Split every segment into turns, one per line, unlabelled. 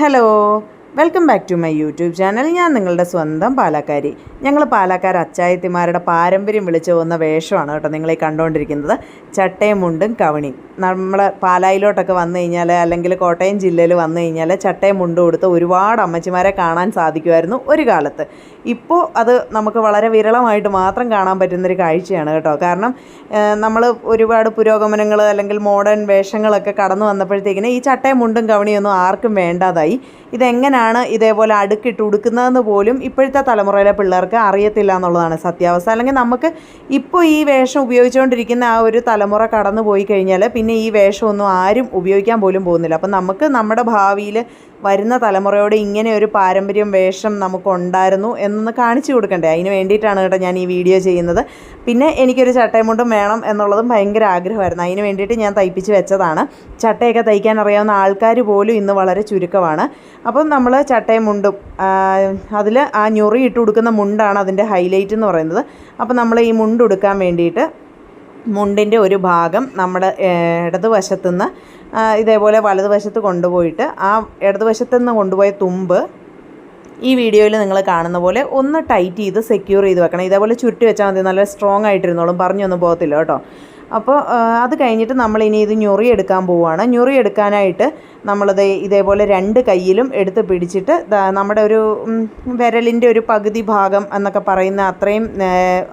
Hello. Welcome back to my YouTube channel ഞാൻ നിങ്ങളുടെ സ്വന്തം പാലക്കാരി. ഞങ്ങൾ പാലക്കാർ അച്ചായത്തിമാരുടെ പാരമ്പര്യം വിളിച്ചു പോകുന്ന വേഷമാണ് കേട്ടോ നിങ്ങളീ കണ്ടുകൊണ്ടിരിക്കുന്നത് ചട്ടയും മുണ്ടും കവണിയും. നമ്മൾ പാലായിലോട്ടൊക്കെ വന്നു കഴിഞ്ഞാൽ അല്ലെങ്കിൽ കോട്ടയം ജില്ലയിൽ വന്നു കഴിഞ്ഞാൽ ചട്ടയും മുണ്ടും കൊടുത്ത് ഒരുപാട് അമ്മച്ചിമാരെ കാണാൻ സാധിക്കുമായിരുന്നു ഒരു കാലത്ത്. ഇപ്പോൾ അത് നമുക്ക് വളരെ വിരളമായിട്ട് മാത്രം കാണാൻ പറ്റുന്നൊരു കാഴ്ചയാണ് കേട്ടോ. കാരണം നമ്മൾ ഒരുപാട് പുരോഗമനങ്ങൾ അല്ലെങ്കിൽ മോഡേൺ വേഷങ്ങളൊക്കെ കടന്നു വന്നപ്പോഴത്തേക്കിന് ഈ ചട്ടയും മുണ്ടും കവണിയൊന്നും ആർക്കും വേണ്ടാതായി. ഇതെങ്ങനെയാണ് ഇതേപോലെ അടുക്കിട്ട് ഉടുക്കുന്നതെന്ന് പോലും ഇപ്പോഴത്തെ തലമുറയിലെ പിള്ളേർക്ക് അറിയത്തില്ല എന്നുള്ളതാണ് സത്യാവസ്ഥ. അല്ലെങ്കിൽ നമുക്ക് ഇപ്പോൾ ഈ വേഷം ഉപയോഗിച്ചുകൊണ്ടിരിക്കുന്ന ആ ഒരു തലമുറ കടന്നു പോയി കഴിഞ്ഞാൽ പിന്നെ ഈ വേഷമൊന്നും ആരും ഉപയോഗിക്കാൻ പോലും പോകുന്നില്ല. അപ്പം നമുക്ക് നമ്മുടെ ഭാവിയിൽ വരുന്ന തലമുറയോട് ഇങ്ങനെ ഒരു പാരമ്പര്യം വേഷം നമുക്കുണ്ടായിരുന്നു എന്നൊന്ന് കാണിച്ചു കൊടുക്കണ്ടേ? അതിന് വേണ്ടിയിട്ടാണ് കേട്ടോ ഞാൻ ഈ വീഡിയോ ചെയ്യുന്നത്. പിന്നെ എനിക്കൊരു ചട്ടയും മുണ്ടും വേണം എന്നുള്ളതും ഭയങ്കര ആഗ്രഹമായിരുന്നു. അതിന് വേണ്ടിയിട്ട് ഞാൻ തയ്പ്പിച്ച് വെച്ചതാണ്. ചട്ടയൊക്കെ തയ്ക്കാൻ അറിയാവുന്ന ആൾക്കാർ പോലും ഇന്ന് വളരെ ചുരുക്കമാണ്. അപ്പം നമ്മൾ ചട്ടയും മുണ്ടും അതിൽ ആ ഞൊറി ഇട്ട് കൊടുക്കുന്ന മുണ്ടാണ് അതിന്റെ ഹൈലൈറ്റ് എന്ന് പറയുന്നത്. അപ്പം നമ്മൾ ഈ മുണ്ട് ഉടുക്കാൻ വേണ്ടിയിട്ട് മുണ്ടിന്റെ ഒരു ഭാഗം നമ്മുടെ ഇടതുവശത്തുനിന്ന് ഇതേപോലെ വലതുവശത്ത് കൊണ്ടുപോയിട്ട് ആ ഇടതുവശത്തു നിന്ന് കൊണ്ടുപോയ തുമ്പ് ഈ വീഡിയോയിൽ നിങ്ങൾ കാണുന്ന പോലെ ഒന്ന് ടൈറ്റ് ചെയ്ത് സെക്യൂർ ചെയ്ത് വെക്കണം. ഇതേപോലെ ചുരുട്ടി വെച്ചാൽ മതി. നല്ല സ്ട്രോങ് ആയിട്ടിരുന്നോളും. പറഞ്ഞൊന്നും പോകത്തില്ല കേട്ടോ. അപ്പോൾ അത് കഴിഞ്ഞിട്ട് നമ്മൾ ഇനി ഇത് ഞൊറി എടുക്കാൻ പോവുകയാണ് ഞൊറി എടുക്കാനായിട്ട് നമ്മളത് ഇതേപോലെ രണ്ട് കയ്യിലും എടുത്ത് പിടിച്ചിട്ട് നമ്മുടെ ഒരു വിരലിന്റെ ഒരു പകുതി ഭാഗം എന്നൊക്കെ പറയുന്ന അത്രയും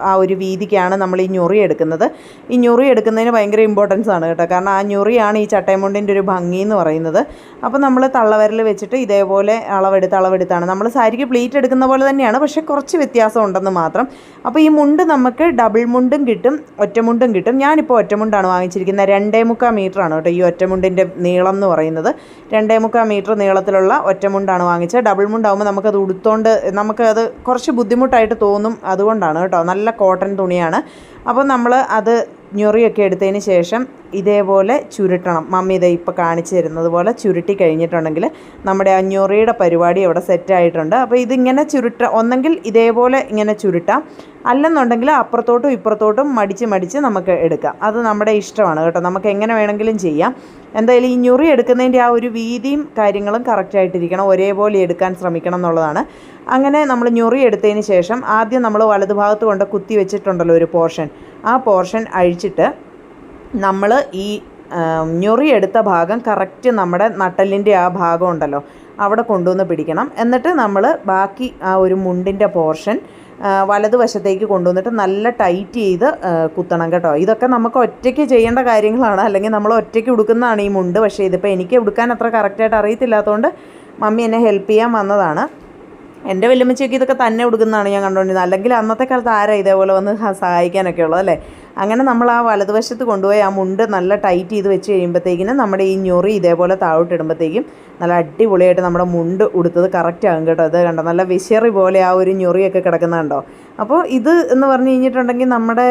ആ ഒരു വീതിക്കാണ് നമ്മൾ ഈ ഞൊറി എടുക്കുന്നത് ഈ ഞൊറി എടുക്കുന്നതിന് ഭയങ്കര ഇമ്പോർട്ടൻസ് ആണ് കേട്ടോ. കാരണം ആ ഞൊറിയാണ് ഈ ചട്ടയമുണ്ടിന്റെ ഒരു ഭംഗി എന്ന് പറയുന്നത്. അപ്പോൾ നമ്മൾ തള്ളവരൽ വെച്ചിട്ട് ഇതേപോലെ അളവെടുത്ത് അളവെടുത്താണ്. നമ്മൾ സാരിക്ക് പ്ലീറ്റ് എടുക്കുന്ന പോലെ തന്നെയാണ് പക്ഷേ കുറച്ച് വ്യത്യാസം ഉണ്ടെന്ന് മാത്രം. അപ്പോൾ ഈ മുണ്ട് നമുക്ക് ഡബിൾ മുണ്ടും കിട്ടും ഒറ്റമുണ്ടും കിട്ടും. ഞാനിപ്പോൾ ഒറ്റമുണ്ടാണ് വാങ്ങിച്ചിരിക്കുന്നത് രണ്ടേ മുക്കാൽ ആണ് കേട്ടോ ഈ ഒറ്റമുണ്ടിന്റെ നീളം എന്ന് പറയുന്നത്. രണ്ടേ മുക്കാൽ മീറ്റർ നീളത്തിലുള്ള ഒറ്റമുണ്ടാണ് വാങ്ങിച്ചത്. ഡബിൾ മുണ്ടാകുമ്പോൾ നമുക്കത് ഉടുത്തോണ്ട് നമുക്കത് കുറച്ച് ബുദ്ധിമുട്ടായിട്ട് തോന്നും അതുകൊണ്ടാണ് കേട്ടോ. നല്ല കോട്ടൺ തുണിയാണ്. അപ്പോൾ നമ്മൾ അത് ഞൊറിയൊക്കെ എടുത്തതിന് ശേഷം ഇതേപോലെ ചുരുട്ടണം. മമ്മി ഇതേ ഇപ്പോൾ കാണിച്ചു തരുന്നത് പോലെ ചുരുട്ടി കഴിഞ്ഞിട്ടുണ്ടെങ്കിൽ നമ്മുടെ അഞ്ഞൂറിയുടെ ഞൊറിയുടെ പരിപാടി അവിടെ സെറ്റായിട്ടുണ്ട് അപ്പോൾ ഇതിങ്ങനെ ചുരുട്ട ഒന്നെങ്കിൽ ഇതേപോലെ ഇങ്ങനെ ചുരുട്ടാം. അല്ലെന്നുണ്ടെങ്കിൽ അപ്പുറത്തോട്ടും ഇപ്പുറത്തോട്ടും മടിച്ച് മടിച്ച് നമുക്ക് എടുക്കാം. അത് നമ്മുടെ ഇഷ്ടമാണ് കേട്ടോ. നമുക്ക് എങ്ങനെ വേണമെങ്കിലും ചെയ്യാം. എന്തായാലും ഈ ഞൊറി എടുക്കുന്നതിന്റെ ആ ഒരു വീതിയും കാര്യങ്ങളും കറക്റ്റായിട്ടിരിക്കണം ഒരേപോലെ എടുക്കാൻ ശ്രമിക്കണം എന്നുള്ളതാണ്. അങ്ങനെ നമ്മൾ ഞൊറി എടുത്തതിന് ശേഷം ആദ്യം നമ്മൾ വലതുഭാഗത്ത് കൊണ്ട് കുത്തി വെച്ചിട്ടുണ്ടല്ലോ ഒരു പോർഷൻ ആ പോർഷൻ അഴിച്ചിട്ട് നമ്മൾ ഈ ഞൊറി എടുത്ത ഭാഗം കറക്റ്റ് നമ്മുടെ നട്ടലിന്റെ ആ ഭാഗം ഉണ്ടല്ലോ അവിടെ കൊണ്ടുവന്ന് പിടിക്കണം. എന്നിട്ട് നമ്മൾ ബാക്കി ആ ഒരു മുണ്ടിന്റെ പോർഷൻ വലതുവശത്തേക്ക് കൊണ്ടുവന്നിട്ട് നല്ല ടൈറ്റ് ചെയ്ത് കുത്തണം കേട്ടോ. ഇതൊക്കെ നമുക്ക് ഒറ്റയ്ക്ക് ചെയ്യേണ്ട കാര്യങ്ങളാണ്. അല്ലെങ്കിൽ നമ്മൾ ഒറ്റയ്ക്ക് ഉടുക്കുന്നതാണ് ഈ മുണ്ട്. പക്ഷേ ഇതിപ്പോൾ എനിക്ക് ഉടുക്കാൻ അത്ര കറക്റ്റായിട്ട് അറിയത്തില്ലാത്തതുകൊണ്ട് മമ്മി എന്നെ ഹെൽപ്പ് ചെയ്യാൻ വന്നതാണ്. എന്റെ വല്യമ്മച്ചയൊക്കെ ഇതൊക്കെ തന്നെ ഉടുക്കുന്നതാണ് ഞാൻ കണ്ടുകൊണ്ടിരുന്നത് അല്ലെങ്കിൽ അന്നത്തെ കാലത്ത് ആരാ ഇതേപോലെ വന്ന് സഹായിക്കാനൊക്കെ ഉള്ളത് അല്ലേ? അങ്ങനെ നമ്മൾ ആ വലതുവശത്ത് കൊണ്ടുപോയി ആ മുണ്ട് നല്ല ടൈറ്റ് ചെയ്ത് വെച്ച് കഴിയുമ്പോഴത്തേക്കിനും നമ്മുടെ ഈ ഞൊറി ഇതേപോലെ താഴോട്ടിടുമ്പോഴത്തേക്കും നല്ല അടിപൊളിയായിട്ട് നമ്മുടെ മുണ്ട് ഉടുത്തത് കറക്റ്റ് ആകും കേട്ടോ. അത് കണ്ടോ? നല്ല വിശറി പോലെ ആ ഒരു ഞൊറിയൊക്കെ കിടക്കുന്നുണ്ടോ അപ്പോൾ ഇത് എന്ന് പറഞ്ഞു കഴിഞ്ഞിട്ടുണ്ടെങ്കിൽ നമ്മുടെ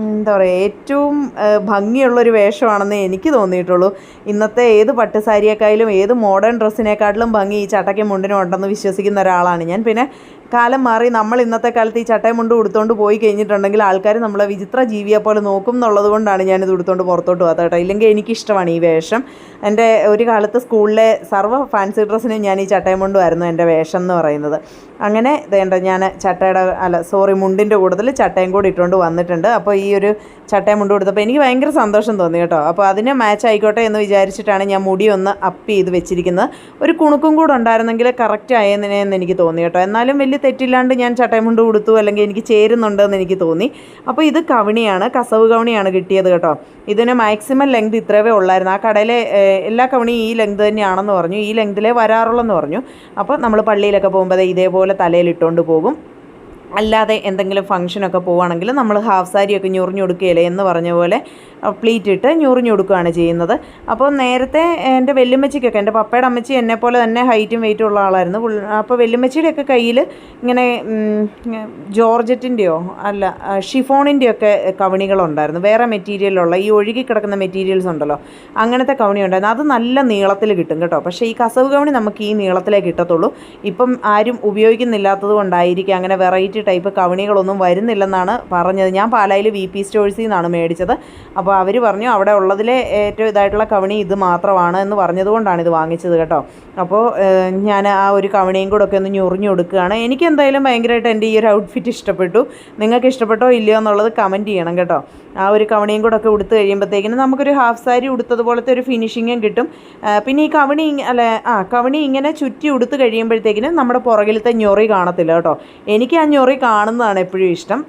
എന്താ പറയുക ഏറ്റവും ഭംഗിയുള്ളൊരു വേഷമാണെന്ന് എനിക്ക് തോന്നിയിട്ടുള്ളൂ. ഇന്നത്തെ ഏത് പട്ടുസാരിയേക്കാളും ഏത് മോഡേൺ ഡ്രസ്സിനേക്കാട്ടിലും ഭംഗി ഈ ചട്ടയ്ക്കും മുണ്ടിനും ഉണ്ടെന്ന് വിശ്വസിക്കുന്ന ഒരാളാണ് ഞാൻ. പിന്നെ കാലം മാറി നമ്മൾ ഇന്നത്തെ കാലത്ത് ഈ ചട്ടയും മുണ്ട് ഉടുത്തോണ്ട് പോയി കഴിഞ്ഞിട്ടുണ്ടെങ്കിൽ ആൾക്കാർ നമ്മളെ വിചിത്ര ജീവിയെ പോലെ നോക്കും എന്നുള്ളത് കൊണ്ടാണ് ഞാനിത് ഉടുത്തോണ്ട് പുറത്തോട്ട് പോകാത്ത കേട്ടോ. ഇല്ലെങ്കിൽ എനിക്കിഷ്ടമാണ് ഈ വേഷം. എന്റെ ഒരു കാലത്ത് സ്കൂളിലെ സർവ ഫാൻസി ഡ്രസ്സിനും ഞാൻ ഈ ചട്ടയും മുണ്ടുമായിരുന്നു എന്റെ വേഷം എന്ന് പറയുന്നത്. അങ്ങനെ വേണ്ട ഞാൻ ചട്ടയുടെ അല്ല സോറി മുണ്ടിന്റെ കൂടുതൽ ചട്ടയും കൂടി ഇട്ടുകൊണ്ട് വന്നിട്ടുണ്ട്. അപ്പോൾ ഈ ഒരു ചട്ടയും മുണ്ട് കൊടുത്തപ്പോൾ എനിക്ക് ഭയങ്കര സന്തോഷം തോന്നി കേട്ടോ. അപ്പോൾ അതിന് മാച്ച് ആയിക്കോട്ടെ എന്ന് വിചാരിച്ചിട്ടാണ് ഞാൻ മുടി ഒന്ന് അപ്പ് ചെയ്ത് വെച്ചിരിക്കുന്നത്. ഒരു കുണുക്കും കൂടെ ഉണ്ടായിരുന്നെങ്കിൽ കറക്റ്റ് ആയെന്നേ എനിക്ക് തോന്നി കേട്ടോ. എന്നാലും വലിയ തെറ്റില്ലാണ്ട് ഞാൻ ചട്ടയമുണ്ട് കൊടുത്തു അല്ലെങ്കിൽ എനിക്ക് ചേരുന്നുണ്ടെന്ന് എനിക്ക് തോന്നി. അപ്പോൾ ഇത് കവണിയാണ് കസവ് കവണിയാണ് കിട്ടിയത് കേട്ടോ. ഇതിന് മാക്സിമം ലെങ്ത് ഇത്രവേ ഉള്ളായിരുന്നു. ആ കടയിലെ എല്ലാ കവണിയും ഈ ലെങ്ത് തന്നെയാണെന്ന് പറഞ്ഞു. ഈ ലെങ്തിലേ വരാറുള്ളെന്ന് പറഞ്ഞു. അപ്പോൾ നമ്മൾ പള്ളിയിലൊക്കെ പോകുമ്പോൾ ഇതേപോലെ തലയിൽ ഇട്ടുകൊണ്ട് പോകും. അല്ലാതെ എന്തെങ്കിലും ഫംഗ്ഷനൊക്കെ പോവുകയാണെങ്കിൽ നമ്മൾ ഹാഫ് സാരിയൊക്കെ ഞൊറിഞ്ഞു കൊടുക്കുകയില്ലേ എന്ന് പറഞ്ഞ പോലെ പ്ലീറ്റ് ഇട്ട് ഞൊറിഞ്ഞു കൊടുക്കുകയാണ് ചെയ്യുന്നത്. അപ്പോൾ നേരത്തെ എന്റെ വെല്ലുമ്മച്ചിക്കൊക്കെ എന്റെ പപ്പയുടെ അമ്മച്ചി എന്നെ പോലെ തന്നെ ഹൈറ്റും വെയിറ്റും ഉള്ള ആളായിരുന്നു. അപ്പോൾ വെല്ലുമ്മച്ചിയുടെയൊക്കെ കയ്യിൽ ഇങ്ങനെ ജോർജറ്റിന്റെയോ അല്ല ഷിഫോണിന്റെയൊക്കെ കവണികളുണ്ടായിരുന്നു. വേറെ മെറ്റീരിയലുള്ള ഈ ഒഴുകി കിടക്കുന്ന മെറ്റീരിയൽസ് ഉണ്ടല്ലോ അങ്ങനത്തെ കവണി ഉണ്ടായിരുന്നു അത് നല്ല നീളത്തിൽ കിട്ടും കേട്ടോ. പക്ഷേ ഈ കസവ് കവണി നമുക്ക് ഈ നീളത്തിലേ കിട്ടത്തുള്ളൂ. ഇപ്പം ആരും ഉപയോഗിക്കുന്നില്ലാത്തത് കൊണ്ടായിരിക്കും അങ്ങനെ വെറൈറ്റി ടൈപ്പ് കവണികളൊന്നും വരുന്നില്ലെന്നാണ് പറഞ്ഞത്. ഞാൻ പാലായിൽ വി പി സ്റ്റോഴ്സിൽ നിന്നാണ് മേടിച്ചത്. അപ്പോൾ അവർ പറഞ്ഞു അവിടെ ഉള്ളതിലെ ഏറ്റവും ഇതായിട്ടുള്ള കവണി ഇത് മാത്രമാണ് എന്ന് പറഞ്ഞതുകൊണ്ടാണ് ഇത് വാങ്ങിച്ചത് കേട്ടോ. അപ്പോൾ ഞാൻ ആ ഒരു കവണിയും കൂടെ ഒക്കെ ഒന്ന് ഞൊറിഞ്ഞു കൊടുക്കുകയാണ്. എനിക്ക് എന്തായാലും ഭയങ്കരമായിട്ട് എന്റെ ഈ ഒരു ഔട്ട്ഫിറ്റ് ഇഷ്ടപ്പെട്ടു. നിങ്ങൾക്ക് ഇഷ്ടപ്പെട്ടോ ഇല്ലയോ എന്നുള്ളത് കമന്റ് ചെയ്യണം കേട്ടോ. ആ ഒരു കവണിയും കൂടെ ഒക്കെ ഉടുത്ത് കഴിയുമ്പോഴത്തേക്കിനും നമുക്കൊരു ഹാഫ് സാരി ഉടുത്തതുപോലത്തെ ഒരു ഫിനിഷിങ്ങും കിട്ടും. പിന്നെ ഈ കവണി അല്ല ആ കവണി ഇങ്ങനെ ചുറ്റി ഉടുത്ത് കഴിയുമ്പോഴത്തേക്കിനും നമ്മുടെ പുറകിലത്തെ ഞൊറി കാണത്തില്ല കേട്ടോ. എനിക്ക് ആ ഞൊറി കാണുന്നതാണ് എപ്പോഴും ഇഷ്ടം.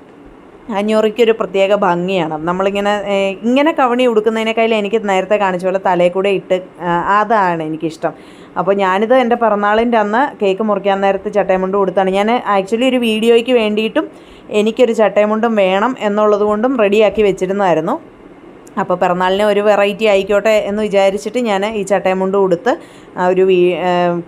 ഒരു പ്രത്യേക ഭംഗിയാണ്. നമ്മളിങ്ങനെ ഇങ്ങനെ കവണി ഉടുക്കുന്നതിനേക്കാളും എനിക്ക് നേരത്തെ കാണിച്ച പോലെ തലയിൽ കൂടെ ഇട്ട് അതാണ് എനിക്കിഷ്ടം. അപ്പോൾ ഞാനിത് എന്റെ പിറന്നാളിന്റെ അന്ന് കേക്ക് മുറിക്കാൻ നേരത്ത് ചട്ടയമുണ്ട് കൊടുത്താണ്. ഞാൻ ആക്ച്വലി ഒരു വീഡിയോയ്ക്ക് വേണ്ടിയിട്ടും എനിക്കൊരു ചട്ടയമുണ്ടും വേണം എന്നുള്ളത് കൊണ്ടും റെഡിയാക്കി വെച്ചിരുന്നതായിരുന്നു. അപ്പോൾ പിറന്നാളിന് ഒരു വെറൈറ്റി ആയിക്കോട്ടെ എന്ന് വിചാരിച്ചിട്ട് ഞാൻ ഈ ചട്ടയമുണ്ട് ഉടുത്ത് ആ ഒരു വീ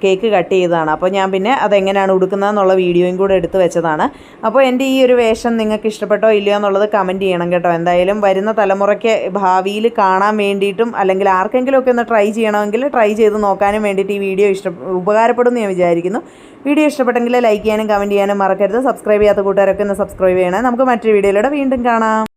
കേക്ക് കട്ട് ചെയ്തതാണ്. അപ്പോൾ ഞാൻ പിന്നെ അതെങ്ങനെയാണ് ഉടുക്കുന്നതെന്നുള്ള വീഡിയോയും കൂടെ എടുത്ത് വെച്ചതാണ്. അപ്പോൾ എന്റെ ഈ ഒരു വേഷം നിങ്ങൾക്ക് ഇഷ്ടപ്പെട്ടോ ഇല്ലയോ എന്നുള്ളത് കമന്റ് ചെയ്യണം കേട്ടോ. എന്തായാലും വരുന്ന തലമുറയ്ക്ക് ഭാവിയിൽ കാണാൻ വേണ്ടിയിട്ടും അല്ലെങ്കിൽ ആർക്കെങ്കിലുമൊക്കെ ഒന്ന് ട്രൈ ചെയ്യണമെങ്കിൽ ട്രൈ ചെയ്ത് നോക്കാനും വേണ്ടിയിട്ട് ഈ വീഡിയോ ഇഷ്ട ഉപകാരപ്പെടുമെന്ന് ഞാൻ വിചാരിക്കുന്നു. വീഡിയോ ഇഷ്ടപ്പെട്ടെങ്കിൽ ലൈക്ക് ചെയ്യാനും കമന്റ് ചെയ്യാനും മറക്കരുത്. സബ്സ്ക്രൈബ് ചെയ്യാത്ത കൂട്ടുകാരൊക്കെ ഒന്ന് സബ്സ്ക്രൈബ് ചെയ്യണേ. നമുക്ക് മറ്റൊരു വീഡിയോയിലൂടെ വീണ്ടും കാണാം.